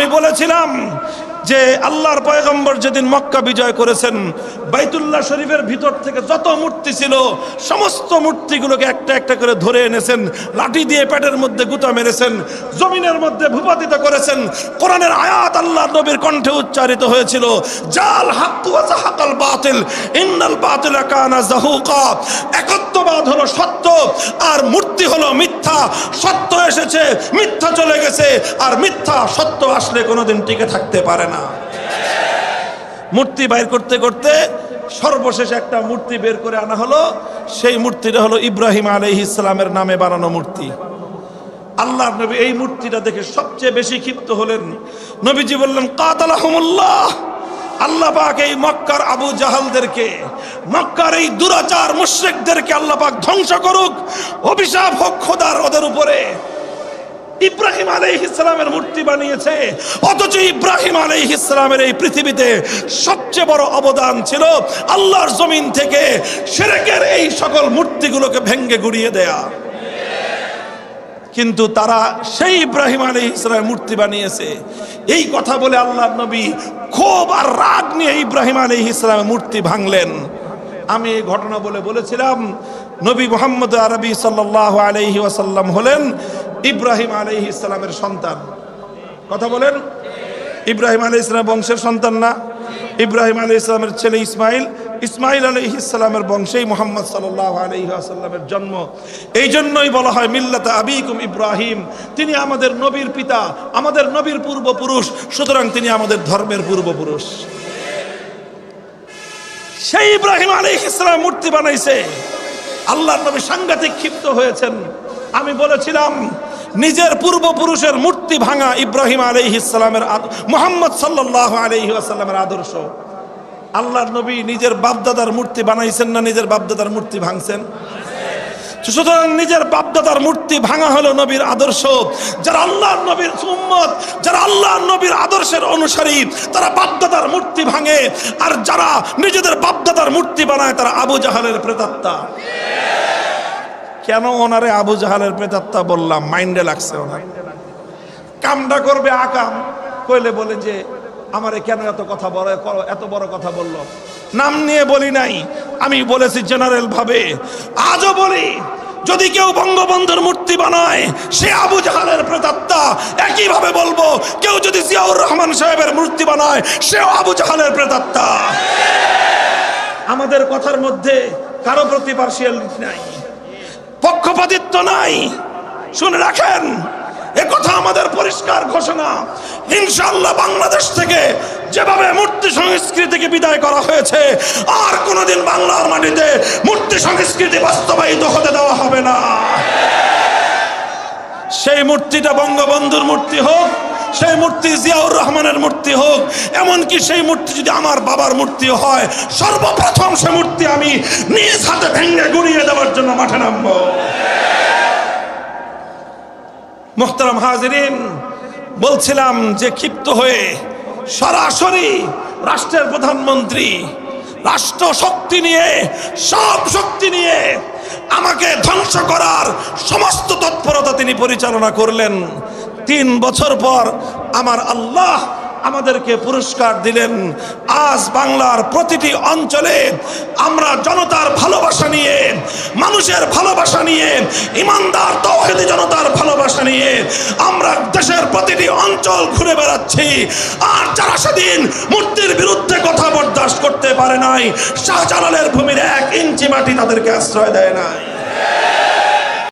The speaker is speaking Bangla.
আমি বলেছিলাম যে আল্লাহর পয়গম্বর যেদিন মক্কা বিজয় করেছেন, বাইতুল্লাহ শরীফের ভিতর থেকে যত মূর্তি ছিল, সমস্ত মূর্তিগুলোকে একটা একটা করে ধরে এনেছেন, লাঠি দিয়ে পেটের মধ্যে গুতা মেরেছেন, জমিনের মধ্যে ভূপাতিত করেছেন। কোরআনের আয়াত আল্লাহ নবীর কণ্ঠে উচ্চারিত হয়েছিল, জাল জাহাকাল বাতিল, ইন্নাল বাতিলা কানা একত্ববাদ হলো সত্য আর মূর্তি হলো মিথ্যা, সত্য এসেছে, মিথ্যা চলে গেছে, আর মিথ্যা, সত্য আসলে কোনোদিন টিকে থাকতে পারে না। মূর্তি বাইর করতে করতে সর্বশেষ একটা মূর্তি বের করে আনা হলো, সেই মূর্তিটা হলো ইব্রাহিম আলাইহিস ইসলামের নামে বানানো মূর্তি। আল্লাহ নবী এই মূর্তিটা দেখে সবচেয়ে বেশি ক্ষিপ্ত হলেন। নবীজি বললেন কাতালাহুমুল্লাহ আল্লাহ পাক এই মক্কার আবু জাহালদেরকে মক্কার এই দুরাচার মুশরিকদেরকে আল্লাহ পাক ধ্বংস করুক। অভিশাপ হোক খোদার ওদের উপরে। ইব্রাহিম আলাইহিস ইসলামের মূর্তি বানিয়েছে। অথচ ইব্রাহিম আলাইহিস ইসলামের এই পৃথিবীতে সবচেয়ে বড় অবদান ছিল আল্লাহর জমিন থেকে শিরকের এই সকল মূর্তিগুলোকে ভেঙ্গে গুড়িয়ে দেয়া। কিন্তু তারা সেই ইব্রাহিম আলী ইসলামের মূর্তি বানিয়েছে। এই কথা বলে আল্লাহ নবী ক্ষোভ আর রাগ নিয়ে ইব্রাহিম আলী ইসলামের মূর্তি ভাঙলেন। আমি এই ঘটনা বলে বলেছিলাম। নবী মোহাম্মদ আরবি সাল্লাহ আলহি ওয়াসাল্লাম হলেন ইব্রাহিম আলহি ইসলামের সন্তান। কথা বলেন। ইব্রাহিম আলী ইসলাম বংশের সন্তান না। ইব্রাহিম আলী ইসলামের ছেলে ইসমাইল। ইসমাইল আলী ইসলামের বংশেই মোহাম্মদ সাল্লাহ আলহি আসাল্লামের জন্ম। এই জন্যই বলা হয়, মিল্লাতা আবিকুম ইব্রাহিম। তিনি আমাদের নবীর পিতা, আমাদের নবীর পূর্বপুরুষ, সুতরাং তিনি আমাদের ধর্মের পূর্বপুরুষ। সেই ইব্রাহিম আলী ইসলাম মূর্তি বানাইছে। আল্লাহ নবী সাংঘাতিক ক্ষিপ্ত হয়েছেন। আমি বলেছিলাম, নিজের পূর্বপুরুষের মূর্তি ভাঙা ইব্রাহিম আলহ ইসলামের মোহাম্মদ সাল্লাহ আলহি আসাল্লামের আদর্শ। আল্লাহর নবী নিজের বাপদাদার মূর্তি বানাইছেন না নিজের বাপদাদার মূর্তি ভাঙছেন? সুতরাং নিজের বাপদাদার মূর্তি ভাঙা হলো নবীর আদর্শ। যারা আল্লাহ নবীর উম্মত, যারা আল্লাহ নবীর আদর্শের অনুসারী, তারা বাপদাদার মূর্তি ভাঙে। আর যারা নিজেদের বাপদাদার মূর্তি বানায়, তারা আবু জাহালের প্রেতাত্মা। কেন ওনারে আবু জাহালের প্রেতাত্মা বললাম? মাইন্ডে লাগছে ওনার। কামটা করবে আকাম। কইলে বলে যে, আমারে কেন এত কথা বড় এত বড় কথা বলল? নাম নিয়ে বলি নাই। আমি বলেছি জেনারেল ভাবে, আজও বলি, যদি কেউ বঙ্গবন্ধুর মূর্তি বানায়, সে আবু জাহালের প্রেতাত্মা একইভাবে বলব, কেউ যদি জিয়াউর রহমান সাহেবের মূর্তি বানায়, সেও আবু জাহালের প্রেতাত্মা আমাদের কথার মধ্যে কারও প্রতি পার্সিয়ালিটি নাই। পক্ষপাতিত্ব নাই। শুনে রাখেন কথা আমাদের পরিষ্কার ঘোষণা। ইনশাল্লাহ বাংলাদেশ থেকে যেভাবে মূর্তি সংস্কৃতিকে বিদায় করা হয়েছে, আর কোনোদিন বাংলার মাটিতে মূর্তি সংস্কৃতি বাস্তবায়িত হতে দেওয়া হবে না। সেই মূর্তিটা বঙ্গবন্ধুর মূর্তি হোক, সেই মূর্তি জিয়াউর রহমানের মূর্তি হোক, এমনকি সেই মূর্তি যদি আমার বাবার মূর্তি হয়, সর্বপ্রথম সে মূর্তি আমি নিজ হাতে ভেঙে গুড়িয়ে দেওয়ার জন্য মাঠে নামবো। মোহতারাম হাজরিন, বলছিলাম যে ক্ষিপ্ত হয়ে সরাসরি রাষ্ট্রের প্রধানমন্ত্রী রাষ্ট্র শক্তি নিয়ে, সব শক্তি নিয়ে আমাকে ধ্বংস করার সমস্ত তৎপরতা তিনি পরিচালনা করলেন। তিন বছর পর আমার আল্লাহ আমাদেরকে পুরস্কার দিলেন। আজ বাংলার প্রতিটি অঞ্চলে আমরা জনতার ভালোবাসা নিয়ে, মানুষের ভালোবাসা নিয়ে, ইমানদার তৌহিদি জনতার ভালোবাসা নিয়ে আমরা দেশের প্রতিটি অঞ্চল ঘুরে বেড়াচ্ছি। আর যারা সেদিন মূর্তির বিরুদ্ধে কথা বরদাস্ত করতে পারে নাই, শাহজালালের ভূমির এক ইঞ্চি মাটি তাদেরকে আশ্রয় দেয় নাই।